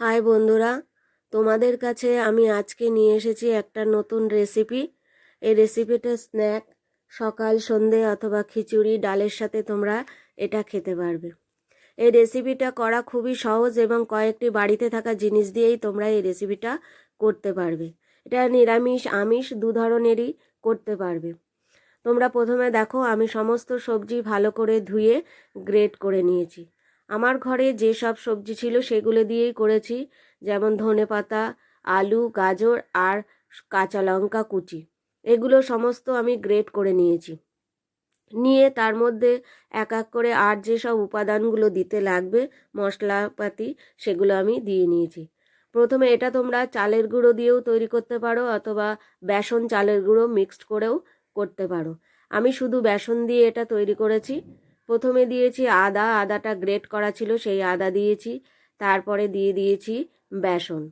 High বন্ধুরা, তোমাদের কাছে আমি আজকে নিয়ে এসেছি একটা নতুন রেসিপি এই রেসিপিটা স্ন্যাক সকাল, সন্ধে অথবা খিচুড়ি, ডালের সাথে তোমরা এটা খেতে পারবে। এই রেসিপিটা করা খুবই সহজ এবং কয়েকটি বাড়িতে থাকা জিনিস দিয়েই তোমরা এই রেসিপিটা করতে পারবে। এটা নিরামিষ, আমিষ দু ধরনেরই করতে পারবে। তোমরা প্রথমে দেখো, আমি সমস্ত সবজি ভালো করে ধুয়ে গ্রেট করে নিয়েছি। আমার ঘরে যে সব সবজি ছিল সেগুলো দিয়েই করেছি, যেমন ধনে পাতা, আলু, গাজর আর কাঁচা লঙ্কা কুচি। এগুলো সমস্ত আমি গ্রেট করে নিয়েছি। নিয়ে তার মধ্যে এক এক করে আর যেসব উপাদানগুলো দিতে লাগবে, মশলাপাতি, সেগুলো আমি দিয়ে নিয়েছি। প্রথমে এটা তোমরা চালের গুঁড়ো দিয়েও তৈরি করতে পারো অথবা বেসন চালের গুঁড়ো মিক্সড করেও করতে পারো। আমি শুধু বেসন দিয়ে এটা তৈরি করেছি। প্রথমে দিয়েছি আদা, আদাটা গ্রেট করা ছিল, সেই আদা দিয়েছি। তারপরে দিয়ে দিয়েছি বেসন।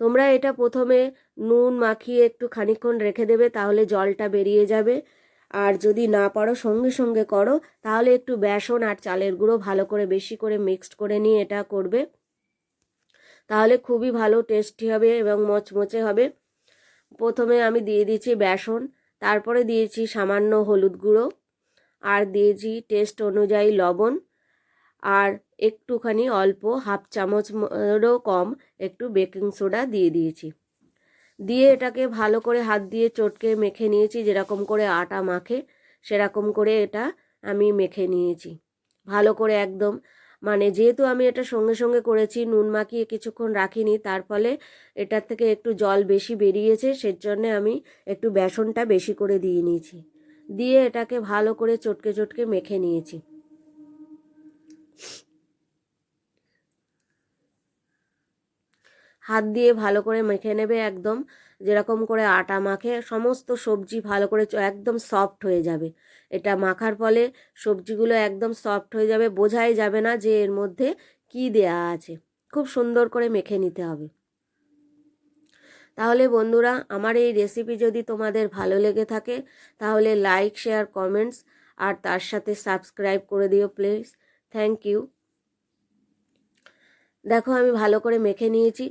তোমরা এটা প্রথমে নুন মাখিয়ে একটু খানিক্ষণ রেখে দেবে, তাহলে জলটা বেরিয়ে যাবে। আর যদি না পারো, সঙ্গে সঙ্গে করো, তাহলে একটু বেসন আর চালের গুঁড়ো ভালো করে বেশি করে মিক্সড করে নিয়ে এটা করবে। তাহলে খুবই ভালো, টেস্টি হবে এবং মচমচে হবে। প্রথমে আমি দিয়ে দিয়েছি বেসন, তারপরে দিয়েছি সামান্য হলুদ গুঁড়ো। আর দিয়েছি টেস্ট অনুযায়ী লবণ আর একটুখানি অল্প হাফ চামচেরও কম একটু বেকিং সোডা দিয়ে দিয়েছি। দিয়ে এটাকে ভালো করে হাত দিয়ে চটকে মেখে নিয়েছি, যেরকম করে আটা মাখে সেরকম করে এটা আমি মেখে নিয়েছি। ভালো করে একদম মানে যেহেতু আমি এটা সঙ্গে সঙ্গে করেছি, নুন মাখিয়ে কিছুক্ষণ রাখিনি, তার ফলে এটার থেকে একটু জল বেশি বেরিয়েছে, সেজন্যে আমি একটু বেসনটা বেশি করে দিয়ে নিয়েছি। দিয়ে এটাকে ভালো করে চটকে চটকে মেখে নিয়েছি। হাত দিয়ে ভালো করে মেখে নেবে একদম, যেরকম করে আটা মাখে, সমস্ত সবজি ভালো করে একদম সফট হয়ে যাবে। এটা মাখার ফলে সবজিগুলো একদম সফট হয়ে যাবে, বোঝাই যাবে না যে এর মধ্যে কি দেয়া আছে। খুব সুন্দর করে মেখে নিতে হবে। তাহলে বন্ধুরা, আমার এই রেসিপি যদি তোমাদের ভালো লেগে থাকে, তাহলে লাইক শেয়ার কমেন্টস আর তার সাথে সাবস্ক্রাইব করে দিও প্লিজ থ্যাংক ইউ দেখো, আমি ভালো করে মেখে নিয়েছি।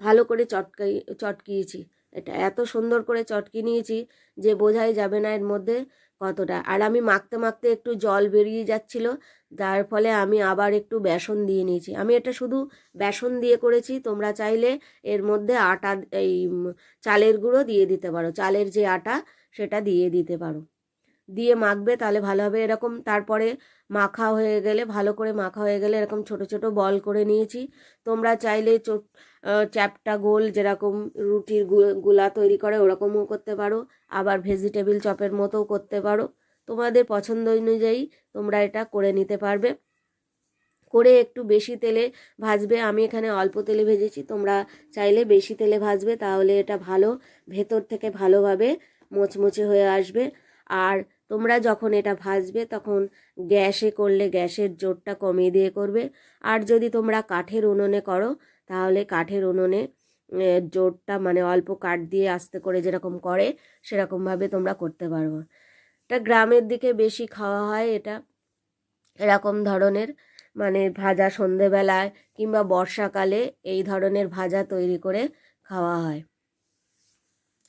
ভালো করে চটকাই, চটকিয়েছি। এটা এত সুন্দর করে চটকি নিয়েছি যে বোঝাই যাবে না এর মধ্যে। কতটা। আর আমি মাখতে মাখতে একটু জল বেরিয়ে যাচ্ছিল, যার ফলে আমি আবার একটু বেসন দিয়ে নিয়েছি। আমি এটা শুধু বেসন দিয়ে করেছি, তোমরা চাইলে এর মধ্যে আটা, এই চালের গুঁড়ো দিয়ে দিতে পারো। চালের যে আটা, সেটা দিয়ে দিতে পারো। দিয়ে মাখবে তাহলে ভালো হবে। এরকম তারপরে মাখা হয়ে গেলে, ভালো করে মাখা হয়ে গেলে এরকম ছোট ছোট বল করে নিয়েছি। তোমরা চাইলে চ্যাপটা গোল যেরকম রুটিরগুলা তৈরি করে ওরকমও করতে পারো। আবার ভেজিটেবিল চপের মতোও করতে পারো। তোমাদের পছন্দ অনুযায়ী তোমরা এটা করে নিতে পারবে। করে একটু বেশি তেলে ভাজবে। আমি এখানে অল্প তেলে ভেজেছি। তোমরা চাইলে বেশি তেলে ভাজবে, তাহলে এটা ভালো, ভেতর থেকে ভালোভাবে মোচমোচে হয়ে আসবে। আর তোমরা যখন এটা ভাজবে, তখন গ্যাসে করলে গ্যাসের জোরটা কমিয়ে দিয়ে করবে। আর যদি তোমরা কাঠের উনুনে করো, তাহলে কাঠের উনুনে জোরটা মানে অল্প কাঠ দিয়ে আস্তে করে যেরকম করে, সেরকমভাবে তোমরা করতে পারব এটা গ্রামের দিকে বেশি খাওয়া হয় এটা, এরকম ধরনের মানে ভাজা সন্ধেবেলায় কিংবা বর্ষাকালে এই ধরনের ভাজা তৈরি করে খাওয়া হয়।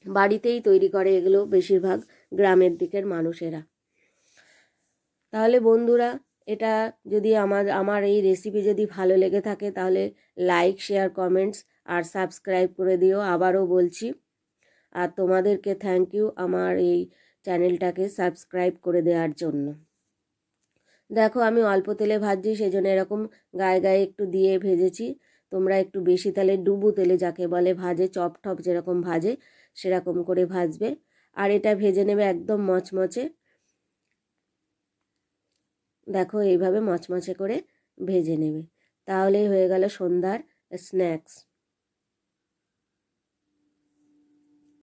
বাড়িতেই তৈরি করে এগুলো বেশিরভাগ। গ্রামের দিকের মানুষেরা। তাহলে বন্ধুরা, এটা যদি আমার আমার এই রেসিপি যদি ভালো লেগে থাকে, তাহলে লাইক শেয়ার কমেন্টস আর সাবস্ক্রাইব করে দিও। আবারও বলছি, আর তোমাদেরকে থ্যাংক ইউ আমার এই চ্যানেলটাকে সাবস্ক্রাইব করে দেওয়ার জন্য। দেখো, আমি অল্প তেলে ভাজছি সেই জন্য এরকম গায়ে গায়ে একটু দিয়ে ভেজেছি। তোমরা একটু বেশি তেলে ডুবু তেলে যাকে বলে ভাজে চপ টপ যেরকম ভাজে, সেরকম করে ভাজবে। আর এটা ভেজে নেবে একদম মচমচে। দেখো এইভাবে মচমচে করে ভেজে নেবে। তাহলেই হয়ে গেল সন্ধ্যার স্ন্যাক্স